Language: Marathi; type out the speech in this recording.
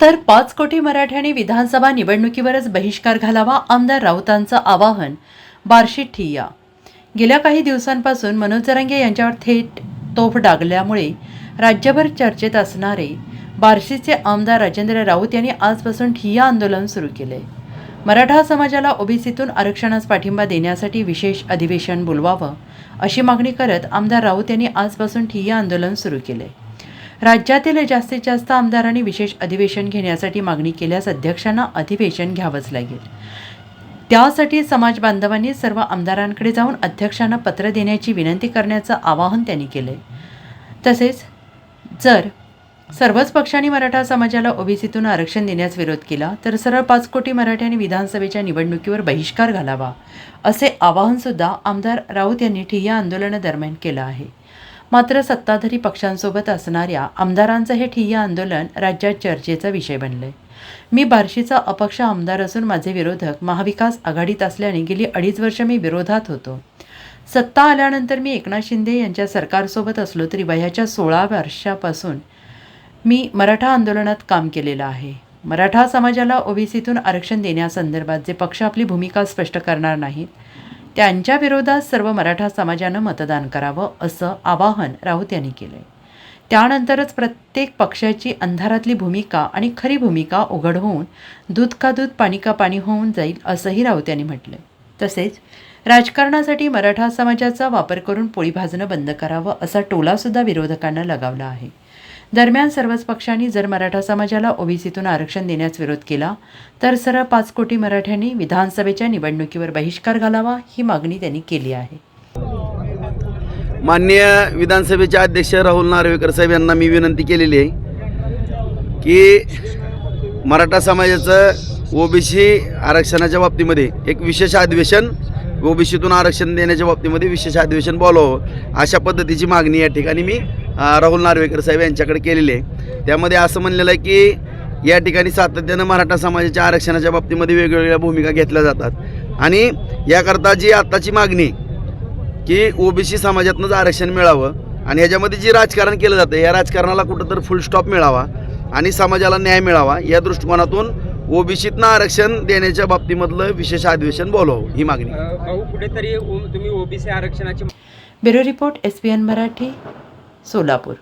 तर पाच कोटी मराठ्यांनी विधानसभा निवडणुकीवरच बहिष्कार घालावा आमदार राऊतांचं आवाहन. बार्शीत ठिय्या. गेल्या काही दिवसांपासून मनोज जरांगे यांच्यावर थेट तोफ डागल्यामुळे राज्यभर चर्चेत असणारे बार्शीचे आमदार राजेंद्र राऊत यांनी आजपासून ठिय्या आंदोलन सुरू केले. मराठा समाजाला ओबीसीतून आरक्षणास पाठिंबा देण्यासाठी विशेष अधिवेशन बोलवावं अशी मागणी करत आमदार राऊत यांनी आजपासून ठिय्या आंदोलन सुरू केले. राज्यातील जास्तीत जास्त आमदारांनी विशेष अधिवेशन घेण्यासाठी मागणी केल्यास अध्यक्षांना अधिवेशन घ्यावंच लागेल. त्यासाठी समाज बांधवांनी सर्व आमदारांकडे जाऊन अध्यक्षांना पत्र देण्याची विनंती करण्याचं आवाहन त्यांनी केले तसेच जर सर्वच पक्षांनी मराठा समाजाला ओबीसीतून आरक्षण देण्यास विरोध केला तर सरळ पाच कोटी मराठ्यांनी विधानसभेच्या निवडणुकीवर बहिष्कार घालावा असे आवाहनसुद्धा आमदार राऊत यांनी ठिय्या आंदोलनादरम्यान केलं आहे. मात्र सत्ताधारी पक्षांसोबत असणाऱ्या आमदारांचं हे ठिय्या आंदोलन राज्यात चर्चेचा विषय बनलंय. मी बार्शीचा अपक्ष आमदार असून माझे विरोधक महाविकास आघाडीत असल्याने गेली अडीच वर्ष मी विरोधात होतो. सत्ता आल्यानंतर मी एकनाथ शिंदे यांच्या सरकारसोबत असलो तरी वयाच्या सोळा वर्षापासून मी मराठा आंदोलनात काम केलेलं आहे. मराठा समाजाला ओबीसीतून आरक्षण देण्यासंदर्भात जे पक्ष आपली भूमिका स्पष्ट करणार नाहीत त्यांच्या विरोधात सर्व मराठा समाजानं मतदान करावं असं आवाहन राऊत यांनी केलं त्यानंतरच प्रत्येक पक्षाची अंधारातली भूमिका आणि खरी भूमिका उघड होऊन दूध का दूध पाणी का पाणी होऊन जाईल असंही राऊत यांनी म्हटलं तसेच राजकारणासाठी मराठा समाजाचा वापर करून पोळी भाजणं बंद करावं असा टोलासुद्धा विरोधकांना लगावला आहे. दरम्यान सर्वच पक्षांनी जर मराठा समाजाला ओबीसीतून आरक्षण देण्यास विरोध केला तर सरळ पाच कोटी मराठ्यांनी विधानसभेच्या निवडणुकीवर बहिष्कार घालावा ही मागणी त्यांनी केली आहे. माननीय विधानसभेचे अध्यक्ष राहुल नार्वेकर साहेब यांना मी विनंती केलेली आहे की मराठा समाजाचं ओबीसी आरक्षणाच्या बाबतीमध्ये एक विशेष अधिवेशन ओबीसीतून आरक्षण देण्याच्या बाबतीमध्ये विशेष अधिवेशन बोलावं अशा पद्धतीची मागणी या ठिकाणी मी राहुल नार्वेकर साहेब यांच्याकडे केलेली आहे. त्यामध्ये असं म्हणलेलं आहे की या ठिकाणी सातत्यानं मराठा समाजाच्या आरक्षणाच्या बाबतीमध्ये वेगवेगळ्या भूमिका घेतल्या जातात. आणि याकरता जी आत्ताची मागणी की ओबीसी समाजातनंच आरक्षण मिळावं आणि ह्याच्यामध्ये जे राजकारण केलं जातं या राजकारणाला कुठंतरी फुल स्टॉप मिळावा आणि समाजाला न्याय मिळावा या दृष्टिकोनातून ओबीसीतनं आरक्षण देण्याच्या बाबतीमधलं विशेष अधिवेशन बोलवावं ही मागणी. कुठेतरी तुम्ही ओबीसी आरक्षणाची bureau report S Marathi. Solapur.